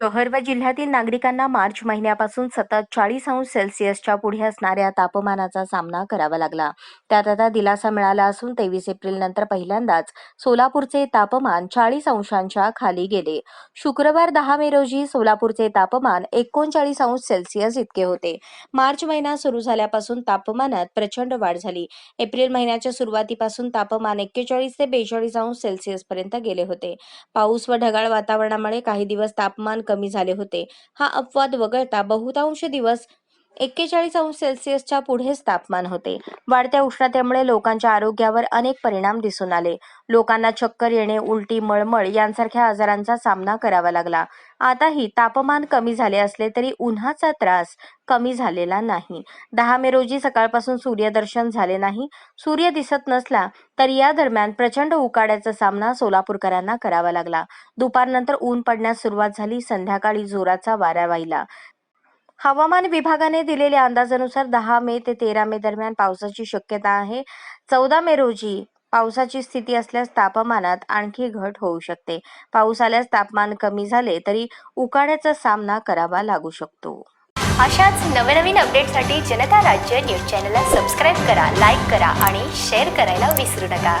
शहर व जिल्ह्यातील नागरिकांना मार्च महिन्यापासून सतत चाळीस अंश सेल्सिअसच्या पुढे असणाऱ्या तापमानाचा सामना करावा लागला. त्यात आता दिलासा मिळाला असून तेवीस एप्रिल नंतर पहिल्यांदाच सोलापूरचे तापमान चाळीस अंशांच्या खाली गेले. शुक्रवार दहा मे रोजी सोलापूरचे तापमान एकोणचाळीस अंश सेल्सिअस इतके होते. मार्च महिना सुरू झाल्यापासून तापमानात प्रचंड वाढ झाली. एप्रिल महिन्याच्या सुरुवातीपासून तापमान एक्केचाळीस ते बेचाळीस अंश सेल्सिअस पर्यंत गेले होते. पाऊस व ढगाळ वातावरणामुळे काही दिवस तापमान कमी झाले होते. हा अपवाद वगळता बहुतांश दिवस एक्केचाळीस अंश सेल्सिअसच्या पुढेच तापमान होते. वाढत्या उष्णतेमुळे लोकांच्या आरोग्यावर अनेक परिणाम दिसून आले. लोकांना चक्कर येणे उलटी मळमळ यांसारख्या आजारांचा सामना करावा लागला. आताही तापमान कमी झाले असले तरी उन्हाचा त्रास कमी झालेला नाही. दहा मे रोजी सकाळपासून सूर्यदर्शन झाले नाही. सूर्य दिसत नसला तर या दरम्यान प्रचंड उकाड्याचा सामना सोलापूरकरांना करावा लागला. दुपारनंतर ऊन पडण्यास सुरुवात झाली संध्याकाळी जोराचा वारा वाहिला. हवामान विभागाने दिलेल्या अंदाजानुसार दहा मे ते तेरा मे दरम्यान पावसाची शक्यता आहे. चौदा मे रोजी पावसाची स्थिती असल्यास तापमानात आणखी घट होऊ शकते. पाऊस आल्यास तापमान कमी झाले तरी उकाड्याचा सामना करावा लागू शकतो. अशाच नवनवीन अपडेटसाठी जनता राज्य न्यूज चॅनलला सबस्क्राईब करा लाईक करा आणि शेअर करायला विसरू नका.